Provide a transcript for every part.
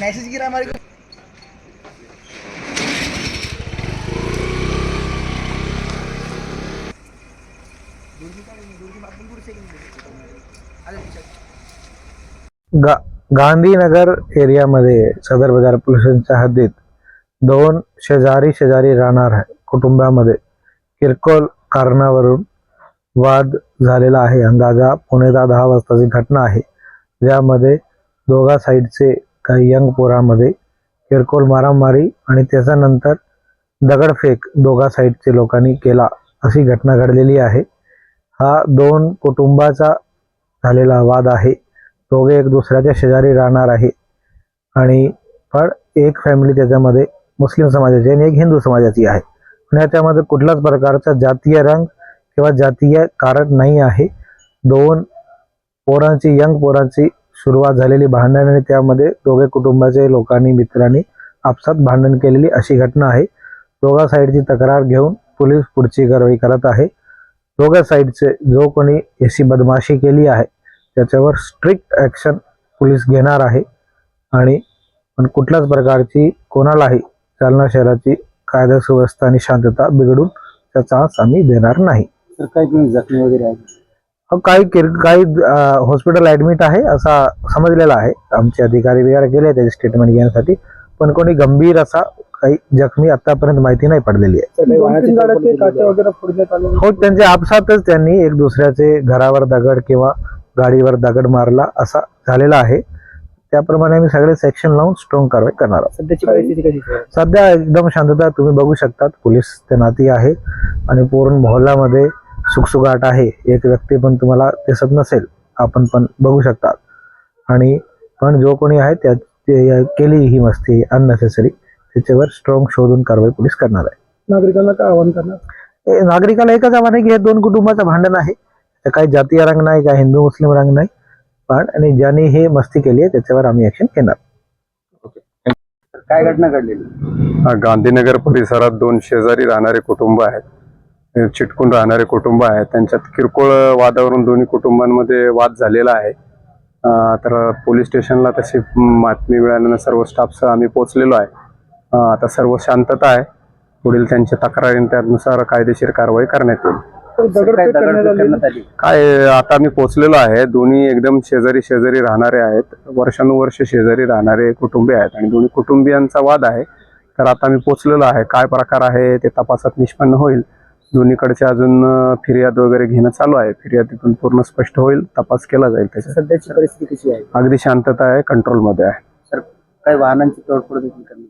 Message गिरा हमारे को गा गांधीनगर एरियामध्ये सदर बाजार पोलिसांच्या हद्दीत दोन शेजारी शेजारी राहणार कुटुंबामध्ये किरकोळ कारणावरून वाद झालेला आहे. अंदाजा पुणे दहा वाजताची घटना आहे. ज्यामध्ये दोघा साईडचे काही यंग पोरामध्ये किरकोळ मारामारी आणि त्याच्यानंतर दगडफेक दोघा साईडचे लोकांनी केला अशी घटना घडलेली आहे. हा दोन कुटुंबाचा झालेला वाद आहे. दोघे एक दुसऱ्याच्या शेजारी राहणार आहे. आणि पण एक फॅमिली त्याच्यामध्ये मुस्लिम समाजाची आणि एक हिंदू समाजाची आहे. पण याच्यामध्ये कुठल्याच प्रकारचा जातीय रंग किंवा जातीय कारण नाही आहे. दोन पोरांची यंग पोरांची सुरुवात झालेली भांडण आणि त्यामध्ये दोघे कुटुंबाचे लोकांनी मित्रांनी आपसात भांडण केलेली अशी घटना आहे. दोघा साईडची तक्रार घेऊन पोलीस पुढची कारवाई करत आहे. दोघा साईडचे जो कोणी याची बदमाशी केली आहे त्याच्यावर स्ट्रिक्ट ॲक्शन पोलीस घेणार आहे. आणि पण कुठल्याच प्रकारची कोणालाही जालना शहराची कायदा सुव्यवस्था आणि शांतता बिघडून त्याचा आम्ही देणार नाही. तर काही जखमी वगैरे आहे काही किर काही हॉस्पिटल ऍडमिट आहे असा समजलेला आहे. आमचे अधिकारी वगैरे गेले त्याचे स्टेटमेंट घेण्यासाठी पण कोणी गंभीर असा काही जखमी आतापर्यंत माहिती नाही पडलेली आहे. हो त्यांच्या आपसातच त्यांनी एक दुसऱ्याचे घरावर दगड किंवा गाडीवर दगड मारला असा झालेला आहे. त्याप्रमाणे आम्ही सगळे सेक्शन लावून स्ट्रॉंग कारवाई करणार आहोत? सध्या एकदम शांतता तुम्ही बघू शकतात. पोलीस तैनाती आहे. आणि पूर्ण मोहल्ल्यामध्ये सुखसुगाट आहे. एक व्यक्ती पण तुम्हाला दिसत नसेल आपण पण बघू शकतात. आणि पण जो कोणी आहे त्या केली ही मस्ती अननेसेसरी त्याच्यावर स्ट्रॉंग शोधून कारवाई पोलीस करणार आहे. नागरिकांना काय आवाहन करणार? नागरिकाला एकच आव्हान आहे की हे दोन कुटुंबाचं भांडण आहे. काही जातीय रंग नाही काही हिंदू मुस्लिम रंग नाही. पण आणि ज्यांनी हे मस्ती केली आहे त्याच्यावर आम्ही ऍक्शन घेणार. काय घटना घडलेली? हा, गांधीनगर परिसरात दोन शेजारी राहणारे कुटुंब आहेत. चिटकून राहणारे कुटुंब आहेत. त्यांच्यात किरकोळ वादावरून दोन्ही कुटुंबांमध्ये वाद झालेला आहे. तर पोलीस स्टेशनला तशी बातमी मिळाल्यानं सर्व स्टाफसह आम्ही पोहोचलेलो आहे. आता सर्व शांतता आहे. पुढील त्यांच्या तक्रारी त्यानुसार कायदेशीर कारवाई करण्यात येईल. काय आता आम्ही पोहोचलेलो आहे. दोन्ही एकदम शेजारी शेजारी राहणारे आहेत. वर्षानुवर्ष शेजारी राहणारे कुटुंबी आहेत आणि दोन्ही कुटुंबियांचा वाद आहे. तर आता आम्ही पोहोचलेलो आहे. काय प्रकार आहे ते तपासात निष्पन्न होईल. दोन्हीकडचे अजून फिर्याद वगैरे घेणं चालू आहे. फिर्यादीतून पूर्ण स्पष्ट होईल तपास केला जाईल त्याचा सध्याची परिस्थिती कशी आहे? अगदी शांतता आहे कंट्रोलमध्ये आहे. तर काही वाहनांची तोडफोड देखील करण्यात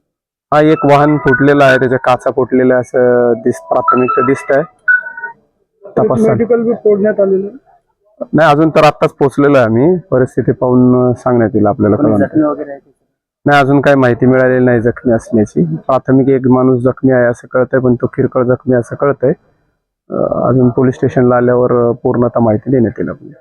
हा एक वाहन फुटलेलं आहे त्याच्या काचा फुटलेल्या असं दिस प्राथमिक दिसत आहे तपास चालू. मेडिकल बी फोडण्यात आलेलं? नाही अजून तर आत्ताच पोहोचलेलो आहे आम्ही. परिस्थिती पाहून सांगण्यात येईल आपल्याला कोणी कळवण्यात जखमी वगैरे आहे नाही अजून काही माहिती मिळालेली नाही जखमी असण्याची. प्राथमिक एक माणूस जखमी आहे असं कळतंय पण तो किरकोळ जखमी असं कळतंय. अजून पोलीस स्टेशनला आल्यावर पूर्णतः माहिती देण्यात येईल आपल्याला.